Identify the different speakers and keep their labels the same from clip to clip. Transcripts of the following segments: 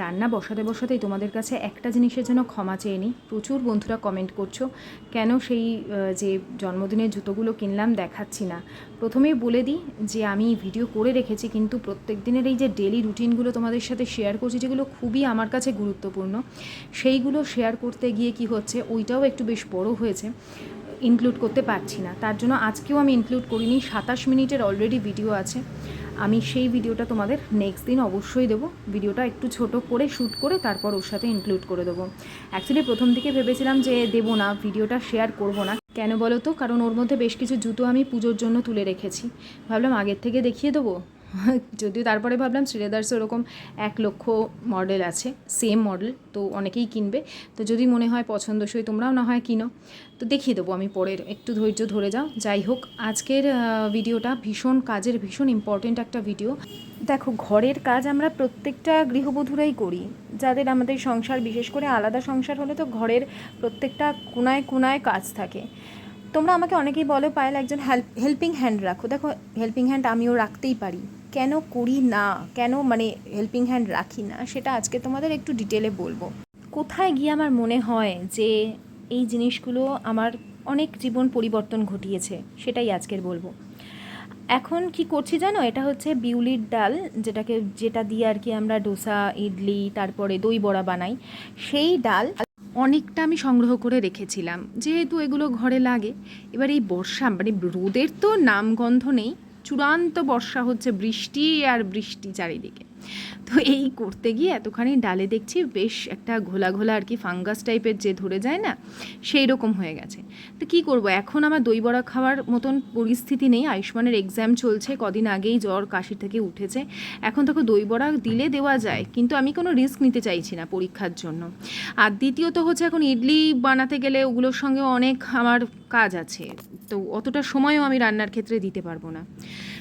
Speaker 1: রান্না বসাতে বসাতেই তোমাদের কাছে একটা জিনিসের জন্য ক্ষমা চেয়ে নিই। প্রচুর বন্ধুরা কমেন্ট করছ, কেন সেই যে জন্মদিনের জুতোগুলো কিনলাম দেখাচ্ছি না। প্রথমেই বলে দিই যে আমি ভিডিও করে রেখেছি, কিন্তু প্রত্যেক দিনের এই যে ডেলি রুটিনগুলো তোমাদের সাথে শেয়ার করছি, যেগুলো খুবই আমার কাছে গুরুত্বপূর্ণ, সেইগুলো শেয়ার করতে গিয়ে কি হচ্ছে, ওইটাও একটু বেশ বড় হয়েছে ইনক্লুড করতে পারছি না। তার জন্য আজকেও আমি ইনক্লুড করিনি, সাতাশ মিনিটের অলরেডি ভিডিও আছে। আমি সেই ভিডিওটা তোমাদের নেক্সট দিন অবশ্যই দেবো। ভিডিওটা একটু ছোট করে শ্যুট করে তারপর ওর সাথে ইনক্লুড করে দেবো। অ্যাকচুয়ালি প্রথম থেকে ভেবেছিলাম যে দেবো না, ভিডিওটা শেয়ার করব না। কেন বলো তো? কারণ ওর মধ্যে বেশ কিছু জুতো আমি পুজোর জন্য তুলে রেখেছি। ভাবলাম আগের থেকে দেখিয়ে দেবো। যদিও তারপরে ভাবলাম শ্রীলেদার্সে ওরকম এক লক্ষ মডেল আছে সেম মডেল তো অনেকেই কিনবে। তো যদি মনে হয় পছন্দসই তোমরাও না হয় কিনো। তো দেখিয়ে দেবো আমি পরের, একটু ধৈর্য ধরে যাও। যাই হোক, আজকের ভিডিওটা ভীষণ কাজের, ভীষণ ইম্পর্টেন্ট একটা ভিডিও দেখো, ঘরের কাজ আমরা প্রত্যেকটা গৃহবধূরাই করি। যাদের আমাদের সংসার, বিশেষ করে আলাদা সংসার হলে তো ঘরের প্রত্যেকটা কোনায় কোনায় কাজ থাকে। তোমরা আমাকে অনেকেই বলো পায়েল, একজন হেল্প হেল্পিং হ্যান্ড রাখো। দেখো হেল্পিং হ্যান্ড আমিও রাখতেই পারি। কেন করি না, কেন মানে হেল্পিং হ্যান্ড রাখি না, সেটা আজকে তোমাদের একটু ডিটেলে বলব। কোথায় গিয়ে আমার মনে হয় যে এই জিনিসগুলো আমার অনেক জীবন পরিবর্তন ঘটিয়েছে, সেটাই আজকের বলব। এখন কি করছি জানো? এটা হচ্ছে বিউলির ডাল, যেটাকে, যেটা দিয়ে আর কি আমরা ডোসা, ইডলি, তারপরে দই বড়া বানাই। সেই ডাল অনেকটা আমি সংগ্রহ করে রেখেছিলাম। যেহেতু এগুলো ঘরে লাগে, এবার এই বর্ষা মানে রোদের তো নামগন্ধ নেই চূড়ান্ত বর্ষা হচ্ছে বৃষ্টি আর বৃষ্টি চারিদিকে। তো এই করতে গিয়ে এতখানি ডালে দেখছি বেশ একটা ঘোলা ঘোলা আর কি ফাঙ্গাস টাইপের যে ধরে যায় না, সেই রকম হয়ে গেছে। তো কী করব? এখন আমার দই বড়া খাওয়ার মতন পরিস্থিতি নেই। আয়ুষ্মানের এক্সাম চলছে, কদিন আগেই জ্বর কাশি থেকে উঠেছে। এখন তাকে দই বড়া দিলে দেওয়া যায়, কিন্তু আমি কোনো রিস্ক নিতে চাইছি না পরীক্ষার জন্য। আর দ্বিতীয়ত হচ্ছে এখন ইডলি বানাতে গেলে ওগুলোর সঙ্গে অনেক আমার কাজ আছে। তো অতটা সময়ও আমি রান্নার ক্ষেত্রে দিতে পারব না।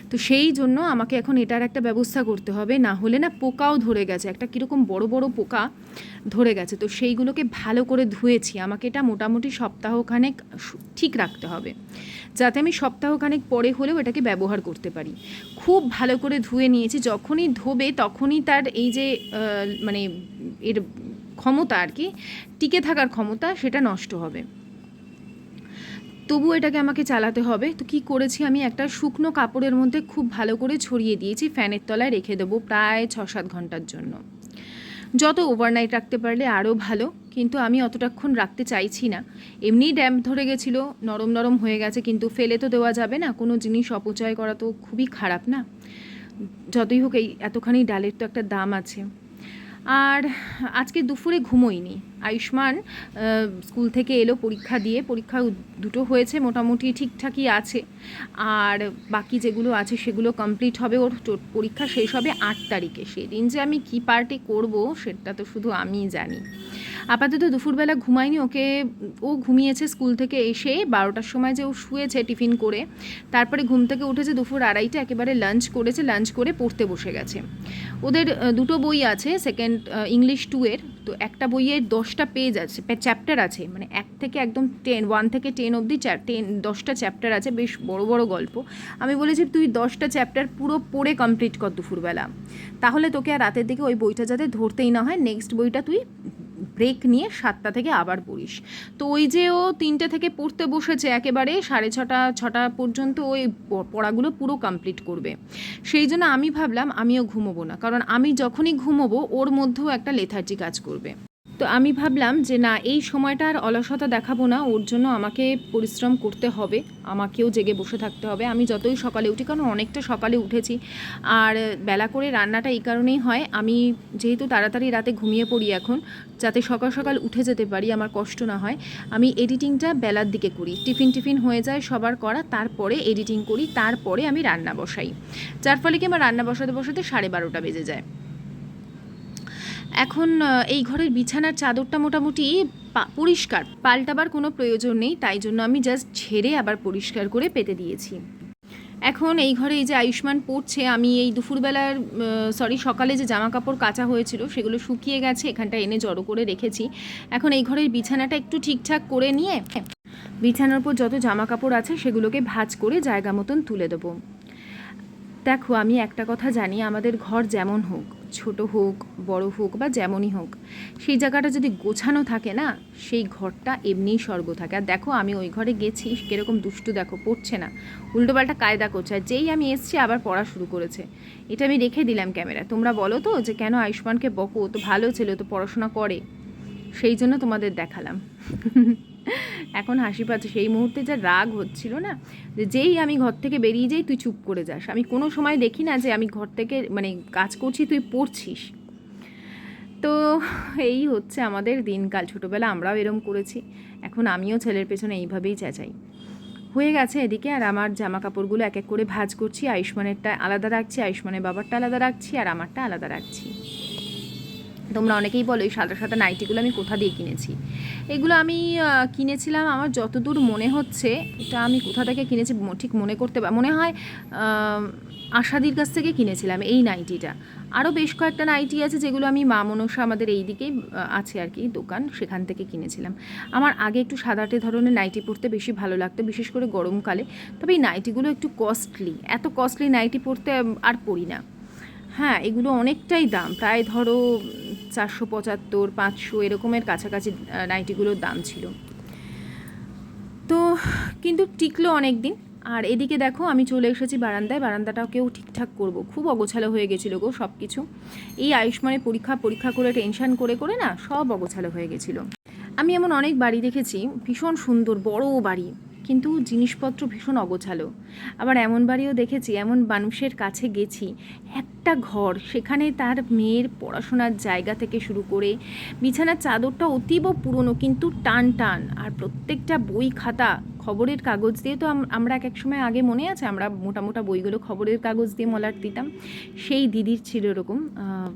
Speaker 1: তো সেই জন্য আমাকে এখন এটার একটা ব্যবস্থা করতে হবে, না হলে না পোকাও ধরে গেছে। একটা কীরকম বড় বড় পোকা ধরে গেছে। তো সেইগুলোকে ভালো করে ধুয়েছি। আমাকে এটা মোটামুটি সপ্তাহখানেক ঠিক রাখতে হবে। যাতে আমি সপ্তাহখানেক পরে হলেও এটাকে ব্যবহার করতে পারি। খুব ভালো করে ধুয়ে নিয়েছি। যখনই ধোবে তখনই তার এই যে মানে এর ক্ষমতা আর কি, টিকে থাকার ক্ষমতা সেটা নষ্ট হবে। তবু এটাকে আমাকে চালাতে হবে। তো কি করেছি আমি? একটা শুকনো কাপড়ের মধ্যে খুব ভালো করে ছড়িয়ে দিয়েছি, ফ্যানের তলায় রেখে দেবো প্রায় ছ সাত ঘণ্টার জন্য। যত ওভারনাইট রাখতে পারলে আরও ভালো, কিন্তু আমি অতটাক্ষণ রাখতে চাইছি না। এমনিই ড্যাম্প ধরে গেছিল, নরম নরম হয়ে গেছে, কিন্তু ফেলে তো দেওয়া যাবে না, কোনো জিনিস অপচয় করা তো খুবই খারাপ না? যতই হোক এই এতখানি ডালের তো একটা দাম আছে। আর আজকে দুপুরে ঘুমোইনি। আয়ুষ্মান স্কুল থেকে এলো পরীক্ষা দিয়ে। পরীক্ষা দুটো হয়েছে, মোটামুটি ঠিকঠাকই আছে। আর বাকি যেগুলো আছে সেগুলো কমপ্লিট হবে ওর পরীক্ষা শেষ হবে আট তারিখে। সেদিন যে আমি কী পার্টি করব সেটা তো শুধু আমিই জানি। আপাতত দুপুরবেলা ঘুমায়নি, ওকে ও ঘুমিয়েছে স্কুল থেকে এসে বারোটার সময় যে ও শুয়েছে টিফিন করে। তারপরে ঘুম থেকে উঠেছে দুপুর আড়াইটা, একেবারে লাঞ্চ করেছে লাঞ্চ করে পড়তে বসে গেছে। ওদের দুটো বই আছে সেকেন্ড ইংলিশ টু এর। তো একটা বইয়ের দশটা পেজ আছে চ্যাপ্টার আছে মানে এক থেকে একদম টেন ওয়ান থেকে টেন অবধি টেন দশটা চ্যাপ্টার আছে, বেশ বড় বড় গল্প। আমি বলেছি, তুই দশটা চ্যাপ্টার পুরো পড়ে কমপ্লিট কর দুপুরবেলা। তাহলে তোকে আর রাতের দিকে ওই বইটা যাতে ধরতেই না হয় নেক্সট বইটা তুই ব্রেক নিয়ে সাতটা থেকে আবার পড়িস। তো ওই যে ও তিনটে থেকে পড়তে বসেছে একেবারে সাড়ে ছটা ছটা পর্যন্ত ওই পড়াগুলো পুরো কমপ্লিট করবে। সেই জন্য আমি ভাবলাম আমিও ঘুমোবো না, কারণ আমি যখনই ঘুমোবো ওর মধ্যেও একটা লেথার্জি কাজ করবে। তো আমি ভাবলাম যে না, এই সময়টা আর অলসতা দেখাবো না, ওর জন্য আমাকে পরিশ্রম করতে হবে, আমাকেও জেগে বসে থাকতে হবে। আমি যতই সকালে উঠি, কারণ অনেকটা সকালে উঠেছি, আর বেলা করে রান্নাটা এই কারণেই হয়, আমি যেহেতু তাড়াতাড়ি রাতে ঘুমিয়ে পড়ি এখন, যাতে সকাল সকাল উঠে যেতে পারি, আমার কষ্ট না হয়, আমি এডিটিংটা বেলার দিকে করি। টিফিন টিফিন হয়ে যায় সবার করা, তারপরে এডিটিং করি, তারপরে আমি রান্না বসাই। যার ফলে কি আমার রান্না বসাতে বসাতে সাড়ে বারোটা বেজে যায়। এখন এই ঘরের বিছানার চাদরটা মোটামুটি পরিষ্কার। পাল্টাবার কোনো প্রয়োজন নেই, তাই জন্য আমি জাস্ট ঝেড়ে আবার পরিষ্কার করে পেতে দিয়েছি। এখন এই ঘরে এই যে আয়ুষ্মান পড়ছে, আমি এই দুপুরবেলার সরি সকালে যে জামা কাপড় কাচা হয়েছিল, সেগুলো শুকিয়ে গেছে এখানটা এনে জড়ো করে রেখেছি। এখন এই ঘরের বিছানাটা একটু ঠিকঠাক করে নিয়ে, বিছানার উপর যত জামা কাপড় আছে, সেগুলোকে ভাজ করে জায়গা মতন তুলে দেবো। দেখো, আমি একটা কথা জানি, আমাদের ঘর যেমন হোক ছোট হোক, বড় হোক বা যেমনই হোক, সেই জায়গাটা যদি গোছানো থাকে না, সেই ঘরটা এমনিই স্বর্গ থাকে। আর দেখো, আমি ওই ঘরে গেছি, কীরকম দুষ্টু দেখো, পড়ছে না। উল্টোপাল্টা কায়দা করছে। আর যেই আমি এসছি, আবার পড়া শুরু করেছে। এটা আমি রেখে দিলাম ক্যামেরা। তোমরা বলো তো যে কেন আয়ুষ্মানকে বকো? তো ভালো ছিল তো পড়াশোনা করে। সেই জন্য তোমাদের দেখালাম। এখন হাসি পাচ্ছে। সেই মুহূর্তে যা রাগ হচ্ছিল না, যে যেই আমি ঘর থেকে বেরিয়ে যাই, তুই চুপ করে যাস। আমি কোনো সময় দেখি না যে আমি ঘর থেকে মানে কাজ করছি, তুই পড়ছিস। তো এই হচ্ছে আমাদের দিনকাল। ছোটোবেলা আমরাও এরম করেছি। এখন আমিও ছেলের পেছনে এইভাবেই চেঁচাই। হয়ে গেছে এদিকে, আর আমার জামা কাপড়গুলো এক এক করে ভাজ করছি। আয়ুষ্মানেরটা আলাদা রাখছি, আয়ুষ্মানের বাবারটা আলাদা রাখছি, আর আমারটা আলাদা রাখছি। তোমরা অনেকেই বলো, এই সাদা সাদা নাইটিগুলো আমি কোথা দিয়ে কিনেছি? এগুলো আমি কিনেছিলাম, আমার যতদূর মনে হচ্ছে, এটা আমি কোথা থেকে কিনেছি ঠিক মনে করতে মনে হয় আশাদির কাছ থেকে কিনেছিলাম এই নাইটিটা। আরও বেশ কয়েকটা নাইটি আছে যেগুলো আমি মা মনসা আমাদের এই দিকেই আছে আর কি, দোকান, সেখান থেকে কিনেছিলাম। আমার আগে একটু সাদাটে ধরনের নাইটি পরতে বেশি ভালো লাগতো, বিশেষ করে গরমকালে। তবে এই নাইটিগুলো একটু কস্টলি এত কস্টলি নাইটি পরতে আর পরি না। হ্যাঁ এগুলো অনেকটাই দাম। প্রায় ধরো, চারশো পঁচাত্তর, পাঁচশো এরকমের কাছাকাছি নাইটিগুলোর দাম ছিল। তো, কিন্তু টিকলো অনেক দিন আর এদিকে দেখো, আমি চলে এসেছি বারান্দায়। বারান্দাটাকেও ঠিকঠাক করব। খুব অগোছালো হয়ে গেছিল গো সব কিছু এই আয়ুষ্মানের পরীক্ষা পরীক্ষা করে, টেনশান করে করে না সব অগোছালো হয়ে গেছিল। আমি এমন অনেক বাড়ি দেখেছি, ভীষণ সুন্দর, বড় বাড়ি। কিন্তু জিনিসপত্র ভীষণ অগোছালো। আবার এমন বাড়িও দেখেছি, এমন মানুষের কাছে গেছি, একটা ঘর, সেখানে তার মেয়ের পড়াশোনার জায়গা থেকে শুরু করে বিছানার চাদরটা অতীব পুরনো কিন্তু টান টান, আর প্রত্যেকটা বই খাতা খবরের কাগজ দিয়ে তো আমরা এক এক সময় আগে মনে আছে, আমরা মোটা মোটা বইগুলো খবরের কাগজ দিয়ে মলাট দিতাম। সেই দিদির ছিল এরকম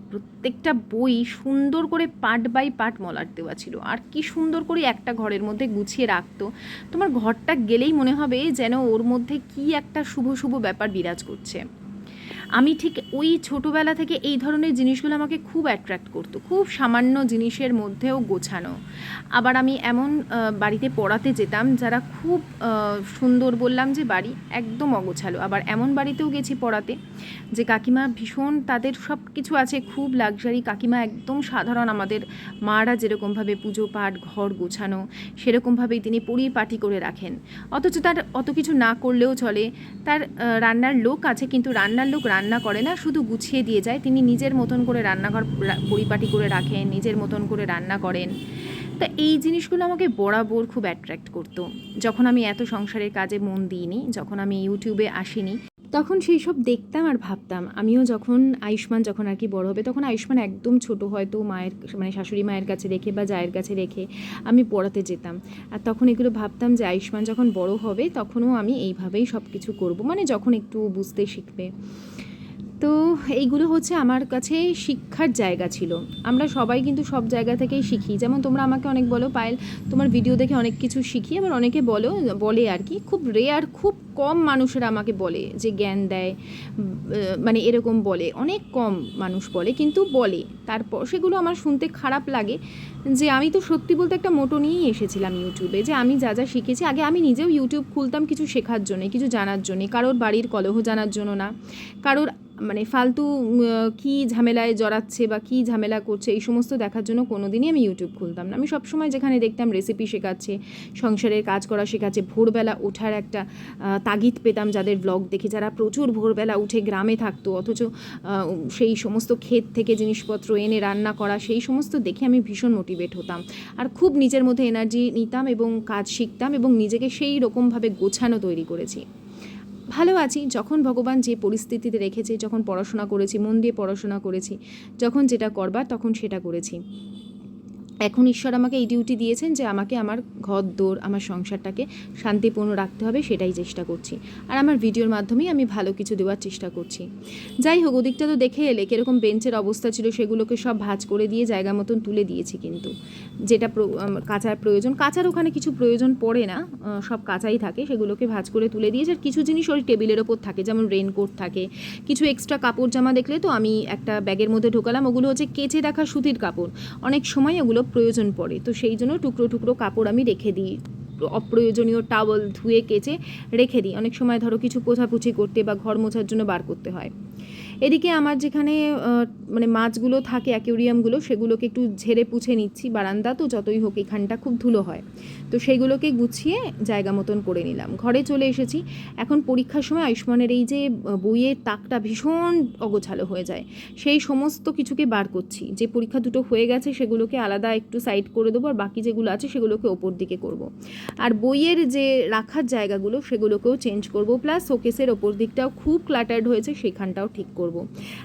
Speaker 1: প্রত্যেকটা বই সুন্দর করে পার্ট বাই পার্ট মলাট দেওয়া ছিল। আর কি সুন্দর করে একটা ঘরের মধ্যে গুছিয়ে রাখতো। তোমার ঘরটা গেলেই মনে হবে যেন ওর মধ্যে কি একটা শুভ শুভ ব্যাপার বিরাজ করছে। আমি ঠিক ওই ছোটোবেলা থেকে এই ধরনের জিনিসগুলো আমাকে খুব অ্যাট্রাক্ট করতো, খুব সামান্য জিনিসের মধ্যেও গোছানো। আবার আমি এমন বাড়িতে পড়াতে যেতাম যারা খুব সুন্দর বললাম যে বাড়ি একদম অগোছালো। আবার এমন বাড়িতেও গেছি পড়াতে যে কাকিমা ভীষণ তাদের সব কিছু আছে, খুব লাক্সারি কাকিমা একদম সাধারণ আমাদের মারা যেরকমভাবে পুজো পাঠ, ঘর গোছানো, সেরকমভাবেই তিনি পরিপাটি করে রাখেন। অথচ তার অত কিছু না করলেও চলে। তার রান্নার লোক আছে, কিন্তু রান্নার লোক রান্না করে না, শুধু গুছিয়ে দিয়ে যায়। তিনি নিজের মতন করে রান্নাঘর পরিপাটি করে রাখেন, নিজের মতন করে রান্না করেন। তা এই জিনিসগুলো আমাকে বরাবর খুব অ্যাট্রাক্ট করতো। যখন আমি এত সংসারের কাজে মন দিইনি, যখন আমি ইউটিউবে আসিনি, তখন সেই সব দেখতাম আর ভাবতাম। আমিও যখন আয়ুষ্মান যখন আর কি বড় হবে, তখন আয়ুষ্মান একদম ছোট হয়তো মায়ের মানে শাশুড়ি মায়ের কাছে রেখে বা জায়ের কাছে রেখে আমি পড়াতে যেতাম। আর তখন এগুলো ভাবতাম যে আয়ুষ্মান যখন বড় হবে, তখনও আমি এইভাবেই সব কিছু করব। মানে যখন একটু বুঝতে শিখবে। তো এইগুলো হচ্ছে আমার কাছে শিক্ষার জায়গা ছিল। আমরা সবাই কিন্তু সব জায়গা থেকেই শিখি। যেমন তোমরা আমাকে অনেক বলো, পায়েল, তোমার ভিডিও দেখে অনেক কিছু শিখি। আবার অনেকে বলো, বলে আর কি, খুব রেয়ার খুব কম মানুষেরা আমাকে বলে যে জ্ঞান দেয় মানে এরকম বলে। অনেক কম মানুষ বলে, কিন্তু বলে। তারপর সেগুলো আমার শুনতে খারাপ লাগে যে আমি তো সত্যি বলতে একটা মোটো নিয়েই এসেছিলাম ইউটিউবে যে আমি যা যা শিখেছি, আগে আমি নিজেও ইউটিউব খুলতাম কিছু শেখার জন্যে, কিছু জানার জন্যে। কারোর বাড়ির কলহ জানার জন্য না। কারোর মানে ফালতু কী ঝামেলায় জড়াচ্ছে বা কী ঝামেলা করছে, এই সমস্ত দেখার জন্য কোনো দিনই আমি ইউটিউব খুলতাম না। আমি সবসময় যেখানে দেখতাম রেসিপি শেখাচ্ছে, সংসারের কাজ করা শেখাচ্ছে, ভোরবেলা ওঠার একটা তাগিদ পেতাম যাদের ব্লগ দেখে, যারা প্রচুর ভোরবেলা উঠে গ্রামে থাকতো, অথচ সেই সমস্ত ক্ষেত থেকে জিনিসপত্র এনে রান্না করা, সেই সমস্ত দেখে আমি ভীষণ মোটিভেট হতাম। আর খুব নিজের মধ্যে এনার্জি নিতাম এবং কাজ শিখতাম এবং নিজেকে সেই রকমভাবে গোছানো তৈরি করেছি। ভালো আছি। যখন ভগবান যে পরিস্থিতিতে রেখেছে, যখন পড়াশোনা করেছি, মন দিয়ে পড়াশোনা করেছি, যখন যেটা করবার, তখন সেটা করেছি। এখন ঈশ্বর আমাকে এই ডিউটি দিয়েছেন যে আমাকে আমার ঘর, দোর, আমার সংসারটাকে শান্তিপূর্ণ রাখতে হবে, সেটাই চেষ্টা করছি। আর আমার ভিডিওর মাধ্যমেই আমি ভালো কিছু দেওয়ার চেষ্টা করছি। যাই হোক, ওদিকটা তো দেখে এলে কীরকম বেঞ্চের অবস্থা ছিল, সেগুলোকে সব ভাঁজ করে দিয়ে জায়গা মতন তুলে দিয়েছি কিন্তু। যেটা কাঁচার প্রয়োজন। কাঁচার ওখানে কিছু প্রয়োজন পড়ে না সব কাঁচাই থাকে, সেগুলোকে ভাঁজ করে তুলে দিয়েছি। আর কিছু জিনিস ওই টেবিলের ওপর থাকে, যেমন রেনকোট থাকে। কিছু এক্সট্রা কাপড় জামা দেখলে তো আমি একটা ব্যাগের মধ্যে ঢোকালাম, ওগুলো হচ্ছে কেচে রাখা সুতির কাপড়। অনেক সময় ওগুলো প্রয়োজন পড়ে। তো সেই জন্য টুকরো টুকরো কাপড় আমি রেখে দিই। অপ্রয়োজনীয় টাওয়াল ধুয়ে, কেচে রেখে দিই। অনেক সময় ধরো কিছু পোছাপুছি করতে বা ঘর মোছার জন্য বার করতে হয়। এদিকে আমার যেখানে মানে মাছগুলো থাকে, অ্যাকুরিয়ামগুলো, সেগুলোকে একটু ঝেড়ে পুছে নিচ্ছি বারান্দা। তো যতই হোক এখানটা খুব ধুলো হয়। তো সেইগুলোকে গুছিয়ে জায়গা মতন করে নিলাম। ঘরে চলে এসেছি। এখন পরীক্ষার সময় আয়ুষ্মানের এই যে বইয়ের তাকটা ভীষণ অগোছালো হয়ে যায়। সেই সমস্ত কিছুকে বার করছি। যে পরীক্ষা দুটো হয়ে গেছে, সেগুলোকে আলাদা একটু সাইড করে দেবো, আর বাকি যেগুলো আছে, সেগুলোকে ওপর দিকে করব। আর বইয়ের যে রাখার জায়গাগুলো, সেগুলোকেও চেঞ্জ করব। প্লাস শোকেসের ওপর দিকটাও খুব ক্লাটার্ড হয়েছে, সেখানটাও ঠিক করব।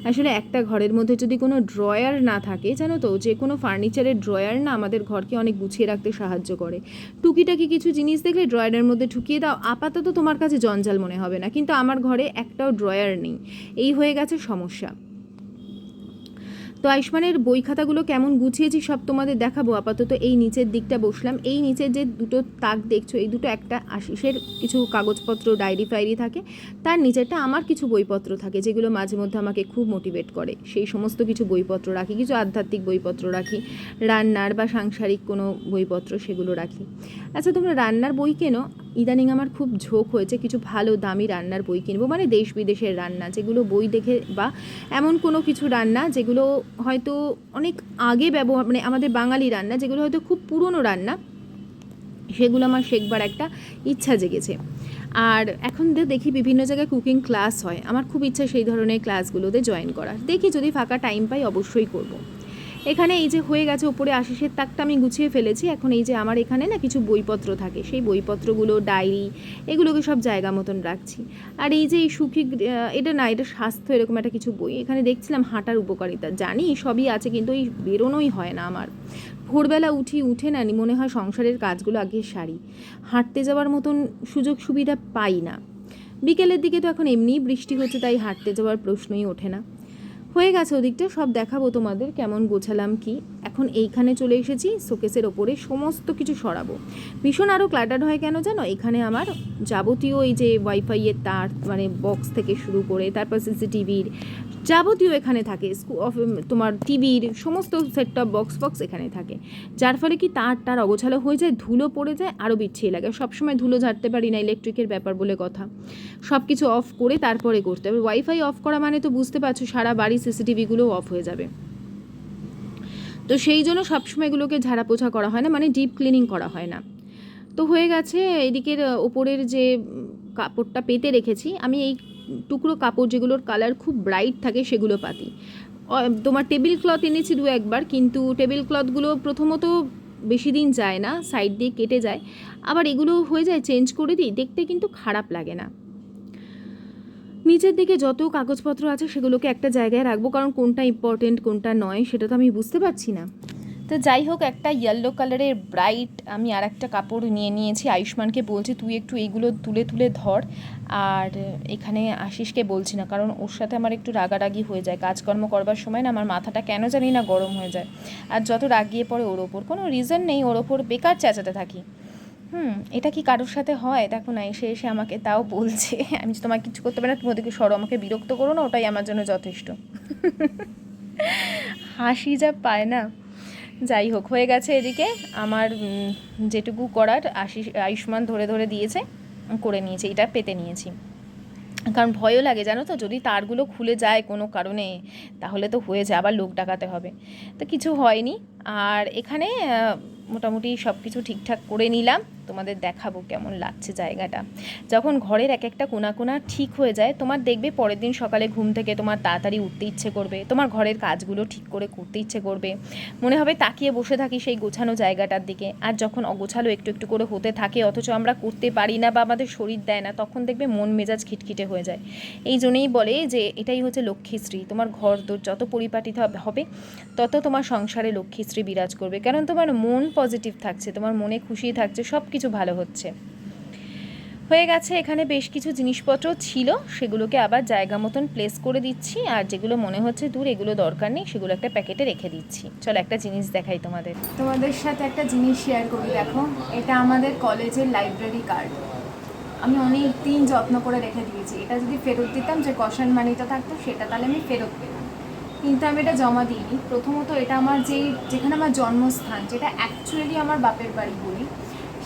Speaker 1: আসলে একটা ঘরের মধ্যে যদি কোনো ড্রয়ার না থাকে, জানো তো, যে কোনো ফার্নিচারের ড্রয়ার না আমাদের ঘরকে অনেক গুছিয়ে রাখতে সাহায্য করে। টুকিটাকি কিছু জিনিস দেখলে ড্রয়ারের মধ্যে ঢুকিয়ে দাও, আপাতত তোমার কাছে জঞ্জাল মনে হবে না, কিন্তু আমার ঘরে একটাও ড্রয়ার নেই। এই হয়ে গেছে সমস্যা। তো আয়ুষ্মানের বই খাতাগুলো কেমন গুছিয়েছি সব তোমাদের দেখাবো। আপাতত এই নিচের দিকটা বসলাম। এই নিচের যে দুটো তাক দেখছ, এই দুটো একটা আশিসের কিছু কাগজপত্র, ডায়েরি ফায়েরি থাকে। তার নিচেরটা আমার কিছু বইপত্র থাকে, যেগুলো মাঝে মধ্যে আমাকে খুব মোটিভেট করে। সেই সমস্ত কিছু বইপত্র রাখি, কিছু আধ্যাত্মিক বইপত্র রাখি, রান্নার বা সাংসারিক কোনো বইপত্র সেগুলো রাখি। আচ্ছা তোমরা রান্নার বই কেনো? ইদানিং আমার খুব ঝোঁক হয়েছে কিছু ভালো দামি রান্নার বই কিনবো মানে দেশ বিদেশের রান্না, যেগুলো বই দেখে বা এমন কোনো কিছু রান্না যেগুলো হয়তো অনেক আগে ব্যবহার মানে আমাদের বাঙালি রান্না যেগুলো হয়তো খুব পুরনো রান্না, সেগুলো আমার শেখবার একটা ইচ্ছা জেগেছে আর এখন দেখি বিভিন্ন জায়গায় কুকিং ক্লাস হয়, আমার খুব ইচ্ছা সেই ধরনের ক্লাসগুলোতে জয়েন করার দেখি যদি ফাঁকা টাইম পাই অবশ্যই করব। এখানে এই যে হয়ে গেছে ওপরে আশিসের তাকটা আমি গুছিয়ে ফেলেছি। এখন এই যে আমার এখানে না কিছু বইপত্র থাকে। সেই বইপত্রগুলো, ডায়েরি, এগুলোকে সব জায়গা মতন রাখছি। আর এই যে এই সুখী এটা না, এটা স্বাস্থ্য এরকম একটা কিছু বই। এখানে দেখছিলাম হাঁটার উপকারিতা। জানি সবই আছে, কিন্তু এই বেরোনোই হয় না আমার। ভোরবেলা উঠি, উঠে না, মনে হয় সংসারের কাজগুলো আগে সারি। হাঁটতে যাওয়ার মতন সুযোগ সুবিধা পাই না। বিকেলের দিকে তো এখন এমনিই বৃষ্টি হচ্ছে, তাই হাঁটতে যাওয়ার প্রশ্নই ওঠে না। হয়ে গেছে ওদিকটা, সব দেখাবো তোমাদের কেমন গোছালাম কি। এখন এইখানে চলে এসেছি, শোকেসের ওপরে সমস্ত কিছু সরাবো। ভীষণ আরও ক্লাটার হয় কেন জানো? এখানে আমার যাবতীয় এই যে ওয়াইফাইয়ের তার মানে বক্স থেকে শুরু করে, তারপর সিসিটিভির যাবতীয় এখানে থাকে। তোমার টিভির সমস্ত সেট টপ বক্স বক্স এখানে থাকে। যার ফলে কি তার টার অগোছালো হয়ে যায়, ধুলো পড়ে যায়, আরও বিচ্ছিয়ে লাগে। সবসময় ধুলো ঝাড়তে পারি না ইলেকট্রিকের ব্যাপার বলে কথা। সব কিছু অফ করে তারপরে করতে হবে। ওয়াইফাই অফ করা মানে তো বুঝতে পারছ, সারা বাড়ি সিসিটিভিগুলোও অফ হয়ে যাবে। তো সেই জন্য সবসময় এগুলোকে ঝাড়া পোছা করা হয় না মানে ডিপ ক্লিনিং করা হয় না। তো হয়ে গেছে, এদিকের, ওপরের যে কাপড়টা পেতে রেখেছি, আমি এই টুকরো কাপড় যেগুলোর কালার খুব ব্রাইট থাকে সেগুলো পাতি। তোমার টেবিল ক্লথ এনেছি দু একবার, কিন্তু টেবিল ক্লথগুলো প্রথমত বেশি দিন যায় না সাইড দিয়ে কেটে যায়। আবার এগুলো হয়ে যায় চেঞ্জ করে দিই, দেখতে কিন্তু খারাপ লাগে না। নিচের দিকে যত কাগজপত্র আছে সেগুলোকে একটা জায়গায় রাখব, কারণ কোনটা ইম্পর্টেন্ট কোনটা নয়, সেটা তো আমি বুঝতে পারছি না। তো যাই হোক, একটা ইয়েলো কালারের ব্রাইট আমি আর একটা কাপড় নিয়ে নিয়েছি। আয়ুষ্মানকে বলছি, তুই একটু এইগুলো তুলে তুলে ধর। আর এখানে আশিসকে বলছি না, কারণ ওর সাথে আমার একটু রাগারাগি হয়ে যায়। কাজকর্ম করবার সময় না আমার মাথাটা কেন জানি না গরম হয়ে যায়। আর যত রাগিয়ে পড়ে ওর ওপর, কোনো রিজন নেই ওর ওপর, বেকার চেঁচাতে থাকি। হুম, এটা কি কারোর সাথে হয়? দেখো না, এসে এসে আমাকে তাও বলছে। আমি যে তোমাকে কিছু করতে পারি না, তুমি ওদিকে সরো, আমাকে বিরক্ত করো না, ওটাই আমার জন্য যথেষ্ট। হাসি যা পায় না। যাই হোক, হয়ে গেছে এদিকে। আমার যেটুকু করার আশিস, আয়ুষ্মান ধরে ধরে দিয়েছে, করে নিয়েছে, এটা পেতে নিয়েছি। কারণ ভয়ও লাগে, জানো তো? যদি তারগুলো খুলে যায় কোনো কারণে, তাহলে তো হয়ে যায়, আবার লোক ডাকাতে হবে। তো কিছু হয়নি। আর এখানে মোটামুটি সব কিছু ঠিকঠাক করে নিলাম। তোমাদের দেখাবো কেমন লাগছে জায়গাটা। যখন ঘরের এক একটা কোনা কোনা ঠিক হয়ে যায়, তোমার দেখবে পরের দিন সকালে ঘুম থেকে তোমার তাড়াতাড়ি উঠতে ইচ্ছে করবে, তোমার ঘরের কাজগুলো ঠিক করে করতে ইচ্ছে করবে। মনে হবে তাকিয়ে বসে থাকি সেই গোছানো জায়গাটার দিকে। আর যখন অগোছালো একটু একটু করে হতে থাকে, অথচ আমরা করতে পারি না বা আমাদের শরীর দেয় না, তখন দেখবে মন মেজাজ খিটখিটে হয়ে যায়। এই জন্যেই বলে যে, এটাই হচ্ছে লক্ষ্মীশ্রী তোমার ঘর দোর যত পরিপাটিত হবে, তত তোমার সংসারে লক্ষ্মীশ্রী বিরাজ করবে। কারণ তোমার মন পজিটিভ থাকছে, তোমার মনে খুশি থাকছে সব কিছু ভালো হচ্ছে। হয়ে গেছে, এখানে বেশ কিছু জিনিসপত্র ছিল, সেগুলোকে আবার জায়গা মতন প্লেস করে দিচ্ছি, আর যেগুলো মনে হচ্ছে দূর, এগুলো দরকার নেই, সেগুলো একটা প্যাকেটে রেখে দিচ্ছি। চলো একটা জিনিস দেখাই তোমাদের।
Speaker 2: তোমাদের সাথে একটা জিনিস শেয়ার করি, দেখো, এটা আমাদের কলেজের লাইব্রেরি কার্ড আমি অনেক দিন যত্ন করে রেখে দিয়েছি। এটা যদি ফেরত দিতাম যে কশন মানিটা থাকতো, সেটা তাহলে আমি ফেরত পেতাম। কিন্তু আমি এটা জমা দিইনি। প্রথমত এটা আমার যেই, যেখানে আমার জন্মস্থান, যেটা অ্যাকচুয়ালি আমার বাপের বাড়ি বলি,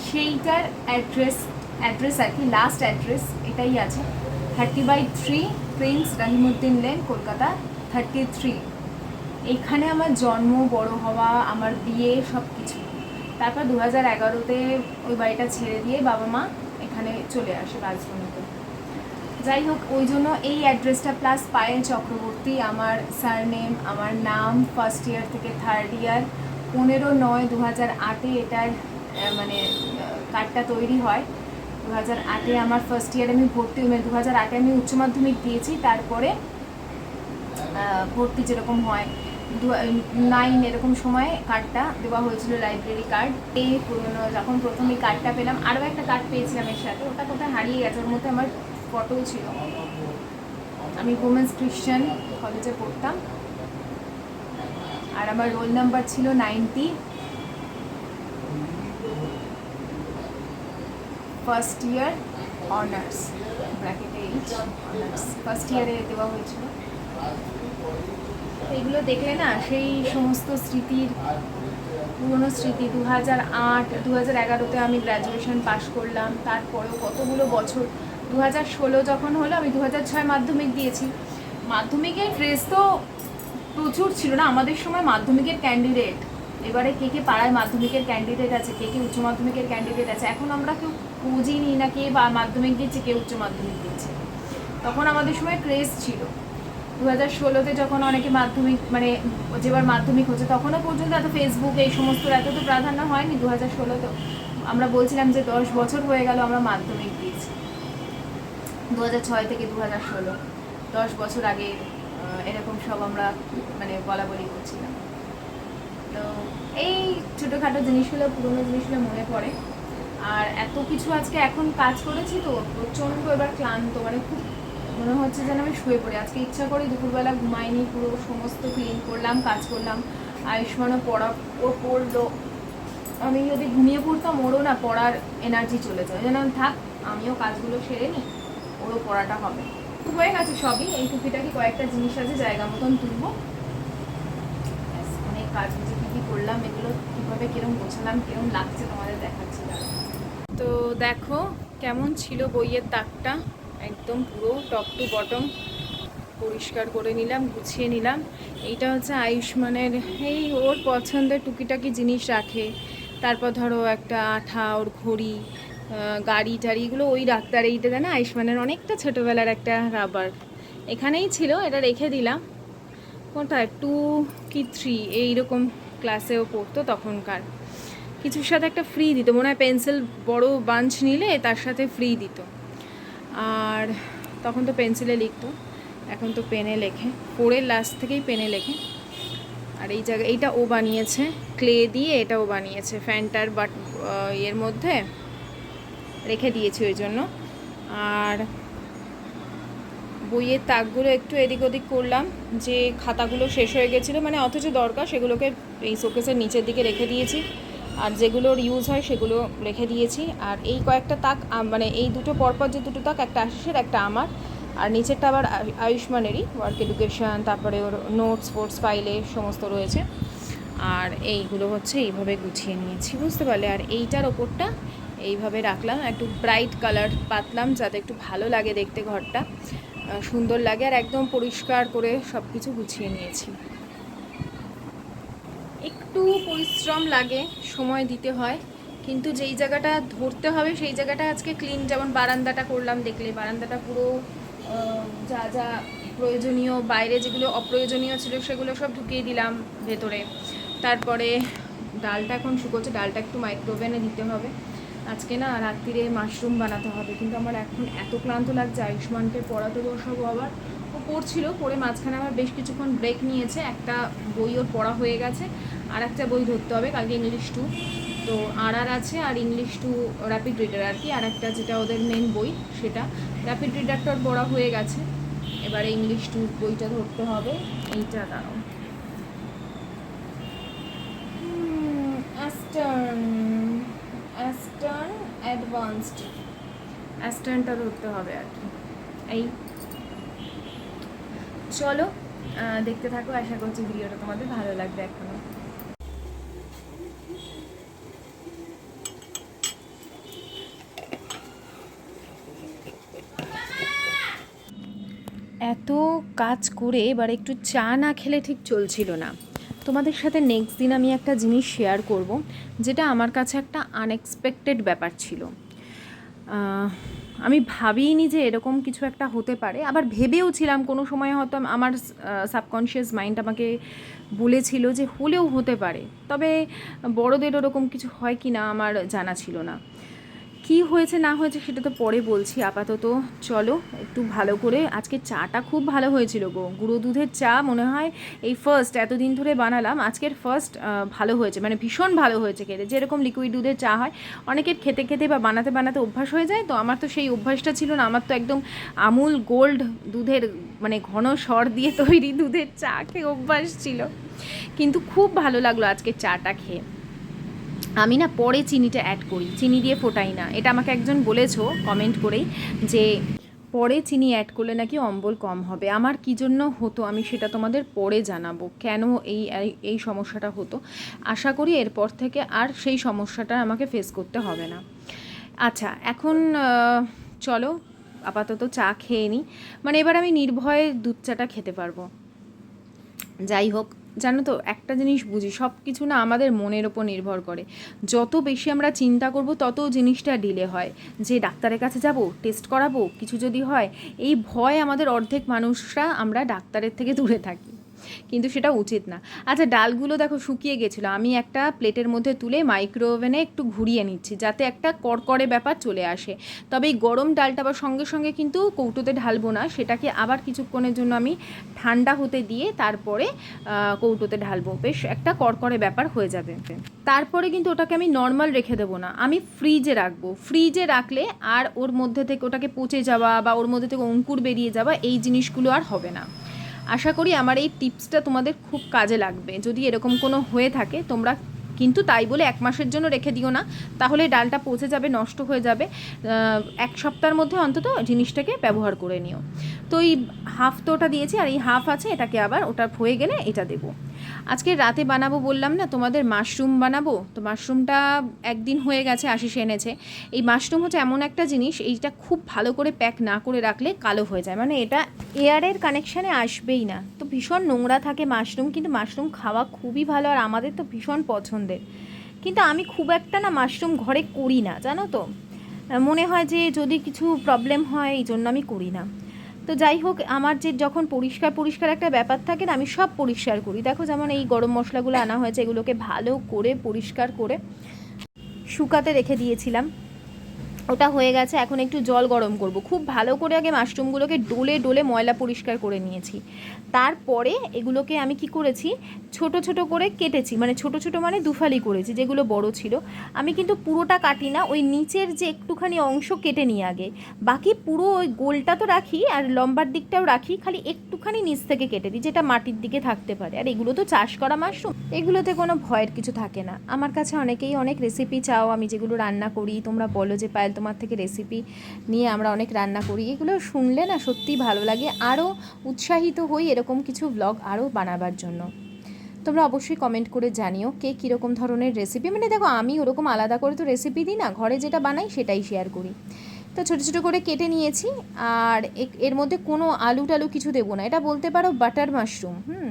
Speaker 2: সেইটার অ্যাড্রেস অ্যাড্রেস আর কি লাস্ট অ্যাড্রেস এটাই আছে। Thirty by three Prince Rahimuddin lane Kolkata thirty three এখানে আমার জন্ম, বড় হওয়া, আমার বিয়ে সব কিছু তারপর দু হাজার এগারোতে ওই বাড়িটা ছেড়ে দিয়ে বাবা মা এখানে চলে আসে রাজধানীতে যাই হোক, ওই জন্য এই অ্যাড্রেসটা প্লাস পায়েল চক্রবর্তী আমার সারনেম আমার নাম ফার্স্ট ইয়ার থেকে থার্ড ইয়ার পনেরো নয় দু হাজার আটে এটার মানে কার্ডটা তৈরি হয়। দু হাজার আটে আমার ফার্স্ট ইয়ারে আমি ভর্তি মানে দু হাজার আটে আমি উচ্চ মাধ্যমিক দিয়েছি, তারপরে ভর্তি যেরকম হয়, দু নাইন এরকম সময়ে কার্ডটা দেওয়া হয়েছিল লাইব্রেরি কার্ড এই পুরোনো, যখন প্রথম এই কার্ডটা পেলাম, আরও একটা কার্ড পেয়েছিলাম এর সাথে, ওটা কোথায় হারিয়ে গেছে, ওর মধ্যে আমার ফটোও ছিল। আমি উমেন্স খ্রিশ্চান কলেজে পড়তাম। আর আমার রোল নাম্বার ছিল নাইনটি ফার্স্ট ইয়ার অনার্স ব্র্যাকেটে অনার্স ফার্স্ট ইয়ারে দেওয়া হয়েছিল। এগুলো দেখলে না সেই সমস্ত স্মৃতির, পুরনো স্মৃতি দু হাজার আট দু হাজার এগারোতে আমি গ্র্যাজুয়েশন পাশ করলাম, তারপরেও কতগুলো বছর দু হাজার ষোলো যখন হলো, আমি দু হাজার ছয় মাধ্যমিক দিয়েছি। মাধ্যমিকের ড্রেস তো প্রচুর ছিল না। আমাদের সময় মাধ্যমিকের ক্যান্ডিডেট এবারে কে কে পাড়ায় মাধ্যমিকের ক্যান্ডিডেট আছে, কে কে উচ্চ মাধ্যমিকের ক্যান্ডিডেট আছে, এখন আমরা কেউ নিই না কে বা মাধ্যমিক দিচ্ছে, কে উচ্চ মাধ্যমিক দিচ্ছে। তখন আমাদের সময় ক্রেজ ছিল। দু হাজার ষোলোতে যখন অনেকে মাধ্যমিক মানে যেবার মাধ্যমিক হচ্ছে, তখনও পর্যন্ত এত ফেসবুক এই সমস্ত এত তো প্রাধান্য হয়নি। দু হাজার ষোলোতেও আমরা বলছিলাম যে দশ বছর হয়ে গেল আমরা মাধ্যমিক দিয়েছি। দু ছয় থেকে দু হাজার ষোলো। দশ বছর আগে এরকম সব আমরা মানে বলা বলি করছিলাম। তো এই ছোটোখাটো জিনিসগুলো, পুরোনো জিনিসগুলো মনে পড়ে। আর এত কিছু আজকে এখন কাজ করেছি তো, প্রচণ্ড এবার ক্লান্ত। মানে খুব মনে হচ্ছে যেন আমি শুয়ে পড়ি। আজকে ইচ্ছা করে দুপুরবেলা ঘুমাইনি, পুরো সমস্ত ক্লিন করলাম, কাজ করলাম। আয়ুষ্মানও পড়া, ও পড়ল। আমি যদি ঘুমিয়ে পড়তাম, ওরও না পড়ার এনার্জি চলে যায়। যেন থাক, আমিও কাজগুলো সেরে নিই। ওরও পড়াটা হবে। হয়ে গেছে সবই। এই টুপিটাকে কয়েকটা জিনিস আছে, জায়গা মতন তুলবো। অনেক কাজ হচ্ছে কী কী করলাম, এগুলো কীভাবে কিরম গোছালাম, কিরম লাগছে তোমাদের দেখাচ্ছি তো দেখো, কেমন ছিল বইয়ের তাকটা একদম পুরো টপ টু বটম। পরিষ্কার করে নিলাম, গুছিয়ে নিলাম। এইটা হচ্ছে আয়ুষ্মানের, এই ওর পছন্দের টুকিটাকি জিনিস রাখে। তারপর ধরো একটা আঠা, ওর ঘড়ি গাড়ি টাড়ি এগুলো ওই ডাক্তার এইটা জানা, আয়ুষ্মানের অনেকটা ছোটোবেলার একটা রাবার এখানেই ছিল, এটা রেখে দিলাম। কোনটায় টু কি থ্রি এইরকম ক্লাসেও পড়তো তখনকার। কিছুর সাথে একটা ফ্রি দিত, মনে হয় পেন্সিল বড় বাঞ্চ নিলে তার সাথে ফ্রি দিত। আর তখন তো পেন্সিলে লিখতো, এখন তো পেনে লেখে। পড়ে লাস্ট থেকেই পেনে লেখে। আর এই জায়গায়, এইটা ও বানিয়েছে ক্লে দিয়ে এটা ও বানিয়েছে ফ্যানটার বাট এর মধ্যে। রেখে দিয়েছি ওই জন্য। আর বইয়ের তাকগুলো একটু এদিক ওদিক করলাম, যে খাতাগুলো শেষ হয়ে গেছিল মানে অথচ দরকার সেগুলোকে এই শোকেসের নিচের দিকে রেখে দিয়েছি। আর যেগুলোর ইউজ হয় সেগুলো রেখে দিয়েছি। আর এই কয়েকটা তাক মানে এই দুটো পরপর যে দুটো তাক, একটা আশিসের, একটা আমার। আর নিচেরটা আবার আয়ু- আয়ুষ্মানেরই ওয়ার্ক এডুকেশন তারপরে ওর নোটস স্পোর্টস ফাইলে সমস্ত রয়েছে। আর এইগুলো হচ্ছে এইভাবে গুছিয়ে নিয়েছি, বুঝতে পারলে? আর এইটার ওপরটা এইভাবে রাখলাম। একটু ব্রাইট কালার পাতলাম যাতে একটু ভালো লাগে দেখতে ঘরটা। সুন্দর লাগে আর একদম পরিষ্কার করে সব কিছু গুছিয়ে নিয়েছি। একটু পরিশ্রম লাগে, সময় দিতে হয়। কিন্তু যেই জায়গাটা ধরতে হবে, সেই জায়গাটা আজকে ক্লিন যেমন বারান্দাটা করলাম, দেখলে বারান্দাটা পুরো যা যা প্রয়োজনীয়, বাইরে যেগুলো অপ্রয়োজনীয় ছিল সেগুলো সব ঢুকিয়ে দিলাম ভেতরে। তারপরে ডালটা এখন শুকোচ্ছে, ডালটা একটু মাইক্রোওভেনে দিতে হবে। আজকে না রাত্রিরে মাশরুম বানাতে হবে, কিন্তু আমার এখন এত ক্লান্ত লাগছে, আয়ুষ্মানকে পড়াতে বসাবো আবার। ও পড়ছিল, পড়ে মাঝখানে আমার বেশ কিছুক্ষণ ব্রেক নিয়েছে, একটা বই ওর পড়া হয়ে গেছে, আর একটা বই ধরতে হবে, কালকে ইংলিশ টু তো আর আর আছে, আর ইংলিশ টু র্যাপিড রিডার আর কি, আর একটা যেটা ওদের মেন বই, সেটা। র্যাপিড রিডারটা ওর পড়া হয়ে গেছে, এবারে ইংলিশ টু বইটা ধরতে হবে, এইটা দাঁড়াও। অ্যাস্টার্ন অ্যাস্টার্ন অ্যাডভান্সড অ্যাস্টার্নটা ধরতে হবে আর কি। এই। চলো দেখতে থাকো। আশা করছি ভিডিওটা তোমাদের ভালো লাগবে এখনও।
Speaker 1: এত কাজ করে এবার একটু চা না খেলে ঠিক চলছিল না। তোমাদের সাথে নেক্সট দিন আমি একটা জিনিস শেয়ার করব, যেটা আমার কাছে একটা আনএক্সপেক্টেড ব্যাপার ছিল। আমি ভাবিনি যে এরকম কিছু একটা হতে পারে, আবার ভেবেও ছিলাম কোনো সময় হয়তো আমার সাবকনশিয়াস মাইন্ড আমাকে বলেছিল যে হলেও হতে পারে। তবে বড়দের ওরকম কিছু হয় কি না আমার জানা ছিল না। কি হয়েছে, না হয়েছে সেটা তো পরে বলছি। আপাতত চলো, একটু ভালো করে। আজকে চাটা খুব ভালো হয়েছিল গো। গুঁড়ো দুধের চা মনে হয় এই ফার্স্ট এতদিন ধরে বানালাম, আজকের ফার্স্ট ভালো হয়েছে। মানে ভীষণ ভালো হয়েছে খেতে। যেরকম লিকুইড দুধের চা হয়, অনেকের খেতে খেতে বা বানাতে বানাতে অভ্যাস হয়ে যায়, তো আমার তো সেই অভ্যাসটা ছিল না। আমার তো একদম আমুল গোল্ড দুধের মানে ঘন স্বর দিয়ে তৈরি দুধের চা খেয়ে অভ্যাস ছিল। কিন্তু খুব ভালো লাগল আজকে চাটা খেয়ে। আমি না পরে চিনিটা অ্যাড করি। চিনি দিয়ে ফোটাই না। এটা আমাকে একজন বলেছ কমেন্ট করেই, যে পরে চিনি অ্যাড করলে নাকি অম্বল কম হবে। আমার কি জন্য হতো আমি সেটা তোমাদের পরে জানাব, কেন এই, এই- সমস্যাটা হতো। আশা করি এরপর থেকে আর সেই সমস্যাটা আমাকে ফেস করতে হবে না। আচ্ছা এখন চলো, আপাতত চা খেয়ে নিই মানে এবার আমি নির্ভয়ে দুধ চাটা খেতে পারব। যাই হোক জানো তো, একটা জিনিস বুঝি সব কিছু না আমাদের মনের ওপর নির্ভর করে। যত বেশি আমরা চিন্তা করব, তত জিনিসটা ডিলে হয়। যে ডাক্তারের কাছে যাব, টেস্ট করাবো, কিছু যদি হয়, এই ভয় আমাদের অর্ধেক মানুষরা আমরা ডাক্তারের থেকে দূরে থাকি। কিন্তু সেটা উচিত না। আচ্ছা ডালগুলো দেখো শুকিয়ে গেছিল। আমি একটা প্লেটের মধ্যে তুলে মাইক্রো ওভেনে একটু ঘুরিয়ে নিচ্ছি, যাতে একটা কড়কড়ে ব্যাপার চলে আসে। তবে এই গরম ডালটা আবার সঙ্গে সঙ্গে কিন্তু কৌটোতে ঢালবো না, সেটাকে আবার কিছুক্ষণের জন্য আমি ঠান্ডা হতে দিয়ে তারপরে কৌটোতে ঢালবো। বেশ একটা কড়কড়ে ব্যাপার হয়ে যাবে। তারপরে কিন্তু ওটাকে আমি নর্মাল রেখে দেবো না, আমি ফ্রিজে রাখব। ফ্রিজে রাখলে আর ওর মধ্যে থেকে ওটাকে পচে যাওয়া বা ওর মধ্যে থেকে অঙ্কুর বেরিয়ে যাওয়া এই জিনিসগুলো আর হবে না। আশা করি আমার এই টিপসটা তোমাদের খুব কাজে লাগবে। যদি এরকম কোনো হয়ে থাকে, তোমরা কিন্তু তাই বলে এক মাসের জন্য রেখে দিও না। তাহলে ডালটা পচে যাবে, নষ্ট হয়ে যাবে। এক সপ্তাহের মধ্যে অন্তত জিনিসটাকে ব্যবহার করে নিও। তো এই হাফ তো ওটা দিয়েছি, আর এই হাফ আছে, এটাকে আবার ওটা হয়ে গেলে এটা দেবো। আজকে রাতে বানাবো বললাম না, তোমাদের মাশরুম বানাবো? তো মাশরুমটা একদিন হয়ে গেছে, আশিস এনেছে। এই মাশরুম হচ্ছে এমন একটা জিনিস, এইটা খুব ভালো করে প্যাক না করে রাখলে কালো হয়ে যায়। মানে এটা এয়ারের কানেকশানে আসবেই না। তো ভীষণ নোংরা থাকে মাশরুম, কিন্তু মাশরুম খাওয়া খুবই ভালো আর আমাদের তো ভীষণ পছন্দের। কিন্তু আমি খুব একটা না মাশরুম ঘরে করি না, জানো তো? মনে হয় যে যদি কিছু প্রবলেম হয়, এই জন্য আমি করি না। তো যাই হোক, আমার যে যখন পরিষ্কার পরিষ্কার একটা ব্যাপার থাকে না, আমি সব পরিষ্কার করি। দেখো যেমন এই গরম মশলাগুলো আনা হয়েছে, এগুলোকে ভালো করে, পরিষ্কার করে শুকাতে রেখে দিয়েছিলাম। ওটা হয়ে গেছে, এখন একটু জল গরম করব। খুব ভালো করে আগে মাশরুমগুলোকে ডোলে ডোলে ময়লা পরিষ্কার করে নিয়েছি। তারপরে এগুলোকে আমি কি করেছি? ছোট ছোট করে কেটেছি। মানে ছোট ছোট মানে দুফালি করেছি, যেগুলো বড় ছিল। আমি কিন্তু পুরোটা কাটি না, ওই নিচের যে একটুখানি অংশ কেটে নিই আগে। বাকি পুরো ওই গোলটা তো রাখি, আর লম্বার দিকটাও রাখি, খালি একটুখানি নিচ থেকে কেটে দিই, যেটা মাটির দিকে থাকতে পারে। আর এগুলো তো চাষ করা মাশরুম। এগুলোতে কোনো ভয়ের কিছু থাকে না। আমার কাছে অনেকেই অনেক রেসিপি চাও, আমি যেগুলো রান্না করি, তোমরা বলো যে, পায়েল, তোমার থেকে রেসিপি নিয়ে আমরা অনেক রান্না করি। এগুলো শুনলে না সত্যিই ভালো লাগে। আরও উৎসাহিত হই এরকম কিছু ব্লগ আরও বানাবার জন্য। তোমরা অবশ্যই কমেন্ট করে জানিও কে কীরকম ধরনের রেসিপি মানে দেখো, আমি ওরকম আলাদা করে তো রেসিপি দিই না, ঘরে যেটা বানাই সেটাই শেয়ার করি। তো ছোটো ছোটো করে কেটে নিয়েছি, আর এর মধ্যে কোনো আলু টালু কিছু দেবো না। এটা বলতে পারো বাটার মাশরুম হুম?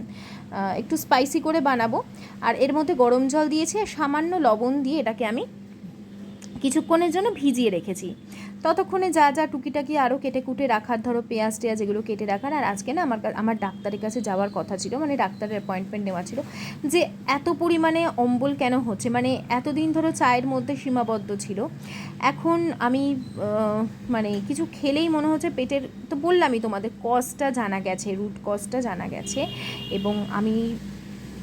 Speaker 1: একটু স্পাইসি করে বানাবো। আর এর মধ্যে গরম জল দিয়েছি, আর সামান্য লবণ দিয়ে এটাকে আমি কিছুক্ষণের জন্য ভিজিয়ে রেখেছি। ততক্ষণে যা যা টুকিটাকি আরও কেটে কুটে রাখার, ধরো পেঁয়াজ টেয়াজ এগুলো কেটে রাখার, আর আজকে না আমার আমার ডাক্তারের কাছে যাওয়ার কথা ছিল মানে ডাক্তারের অ্যাপয়েন্টমেন্ট নেওয়া ছিল, যে এত পরিমাণে অম্বল কেন হচ্ছে? মানে এতদিন ধরো চায়ের মধ্যে সীমাবদ্ধ ছিল, এখন আমি মানে কিছু খেলেই মনে হচ্ছে পেটের, তো বললামই তোমাদের কজটা জানা গেছে রুট কজটা জানা গেছে, এবং আমি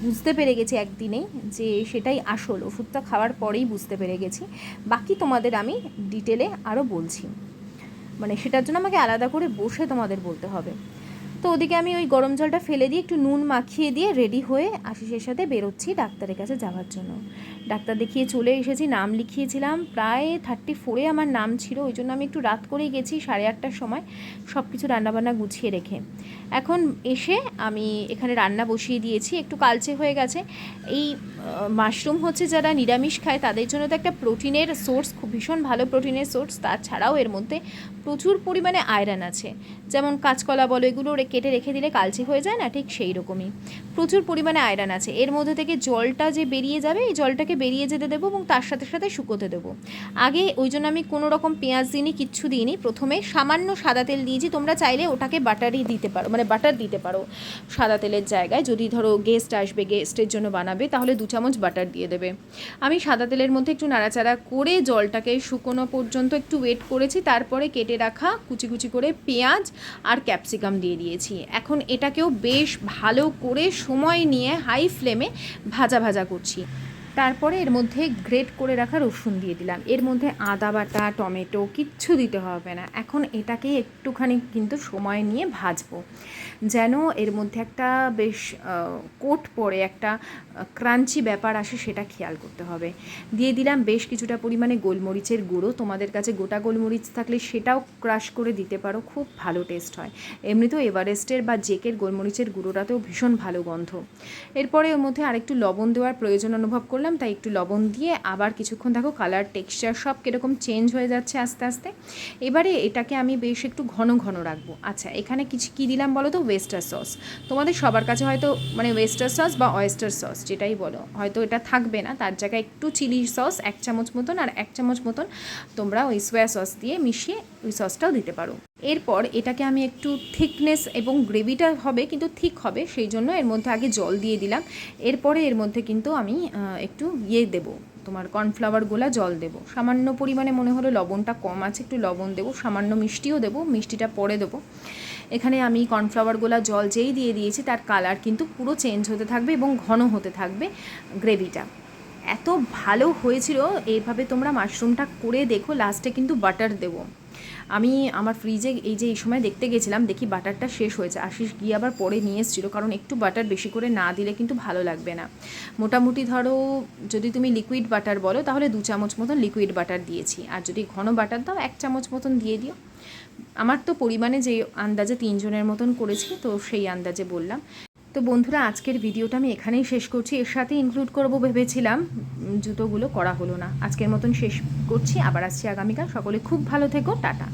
Speaker 1: বুঝতে পেরে গেছি একদিনে যে সেটাই আসল। ওষুধটা খাওয়ার পরেই বুঝতে পেরে গেছি। বাকি তোমাদের আমি ডিটেলে আরও বলছি। মানে সেটার জন্য আমাকে আলাদা করে বসে তোমাদের বলতে হবে। তো ওদিকে আমি ওই গরম জলটা ফেলে দিয়ে একটু নুন মাখিয়ে দিয়ে রেডি হয়ে আশিসের সাথে বেরোচ্ছি ডাক্তারের কাছে যাওয়ার জন্য। ডাক্তার দেখিয়ে চলে এসেছি, নাম লিখিয়েছিলাম, প্রায় থার্টি ফোরে আমার নাম ছিল, ওই জন্য আমি একটু রাত করেই গেছি, সাড়ে আটটার সময় সব কিছু রান্নাবান্না গুছিয়ে রেখে। এখন এসে আমি এখানে রান্না বসিয়ে দিয়েছি, একটু কালচে হয়ে গেছে। এই মাশরুম হচ্ছে যারা নিরামিষ খায়, তাদের জন্য তো একটা প্রোটিনের সোর্স, খুব ভীষণ ভালো প্রোটিনের সোর্স, তাছাড়াও এর মধ্যে প্রচুর পরিমাণে আয়রন আছে। যেমন কাঁচকলা বলো, এগুলো কেটে রেখে দিলে কালচে হয়ে যায় না, ঠিক সেই রকমই প্রচুর পরিমাণে আয়রন আছে। এর মধ্যে থেকে জলটা যে বেরিয়ে যাবে, এই জলটাকে বেরিয়ে যেতে দেবো এবং তার সাথে সাথে শুকোতে দেবো। আগে ওই জন্য আমি কোনো রকম পেঁয়াজ দিইনি, কিচ্ছু দিইনি। প্রথমে সামান্য সাদা তেল দিয়েছি। তোমরা চাইলে ওটাকে বাটারই দিতে পারো মানে বাটার দিতে পারো সাদা তেলের জায়গায়। যদি ধরো গেস্ট আসবে গেস্টের জন্য বানাবে, তাহলে দু চামচ বাটার দিয়ে দেবে। আমি সাদা তেলের মধ্যে একটু নাড়াচাড়া করে জলটাকে শুকোনো পর্যন্ত একটু ওয়েট করেছি। তারপরে কেটে রাখা কুচি কুচি করে পেঁয়াজ আর ক্যাপসিকাম দিয়ে দিয়েছি। এখন এটাকেও বেশ ভালো করে সময় নিয়ে হাই ফ্লেমে ভাজা ভাজা করছি। তারপরে এর মধ্যে গ্রেট করে রাখা রসুন দিয়ে দিলাম। এর মধ্যে আদা বাটা, টমেটো কিচ্ছু দিতে হবে না। এখন এটাকে একটুখানি কিন্তু সময় নিয়ে ভাজবো। যেন এর মধ্যে একটা বেশ কোট পরে একটা ক্রাঞ্চি ব্যাপার আসে সেটা খেয়াল করতে হবে। দিয়ে দিলাম বেশ কিছুটা পরিমাণে গোলমরিচের গুঁড়ো। তোমাদের কাছে গোটা গোলমরিচ থাকলে সেটাও ক্রাশ করে দিতে পারো, খুব ভালো টেস্ট হয়। এমনিতেও এভারেস্টের বা জেকের গোলমরিচের গুঁড়োটাতেও ভীষণ ভালো গন্ধ। এরপরে ওর মধ্যে আরেকটু লবণ দেওয়ার প্রয়োজন অনুভব করলাম, তাই একটু লবণ দিয়ে আবার কিছুক্ষণ দেখো কালার টেক্সচার সব কীরকম চেঞ্জ হয়ে যাচ্ছে আস্তে আস্তে। এবারে এটাকে আমি বেশ একটু ঘন ঘন রাখব। আচ্ছা এখানে কিছু কী দিলাম বলো তো? ওয়েস্টার সস তোমাদের সবার কাছে হয়তো মানে ওয়েস্টার সস বা অয়েস্টার সস যেটাই বলো, হয়তো এটা থাকবে না। তার জায়গায় একটু চিলি সস এক চামচ মতন আর এক চামচ মতন তোমরা ওই সোয়া সস দিয়ে মিশিয়ে ওই সসটাও দিতে পারো। এরপর এটাকে আমি একটু থিকনেস এবং গ্রেভিটা হবে, কিন্তু থিক হবে, সেই জন্য এর মধ্যে আগে জল দিয়ে দিলাম। এরপরে এর মধ্যে কিন্তু আমি একটু ইয়ে দেবো, তোমার কর্নফ্লাওয়ার গোলা জল দেবো। সামান্য পরিমাণে মনে হলো লবণটা কম আছে, একটু লবণ দেবো, সামান্য মিষ্টিও দেবো, মিষ্টিটা পরে দেবো। এখানে আমি কর্নফ্লাওয়ার গোলা জল যেই দিয়ে দিয়েছি, তার কালার কিন্তু পুরো চেঞ্জ হতে থাকবে এবং ঘন হতে থাকবে গ্রেভিটা এত ভালো হয়েছিল, এইভাবে তোমরা মাশরুমটা করে দেখো লাস্টে কিন্তু বাটার দেবো। আমি আমার ফ্রিজে এই যে এই সময় দেখতে গেছিলাম, দেখি বাটারটা শেষ হয়েছে। আশিস গিয়ে আবার পরে নিয়ে এসেছিল, কারণ একটু বাটার বেশি করে না দিলে কিন্তু ভালো লাগবে না। মোটামুটি ধরো, যদি তুমি লিকুইড বাটার বলো, তাহলে দু চামচ মতন লিকুইড বাটার দিয়েছি। আর যদি ঘন বাটার দাও, এক চামচ মতন দিয়ে দিও। আমার তো পরিমাণে যে আন্দাজে তিনজনের মতন করেছি, তো সেই আন্দাজে বললাম। তো বন্ধুরা, আজকের ভিডিওটা আমি এখানেই শেষ করছি। এর সাথে ইনক্লুড করব ভেবেছিলাম জুতোগুলো করা হলো না। আজকের মতন শেষ করছি। আবার আসছি আগামীকাল। সকলে খুব ভালো থেকো। টাটা।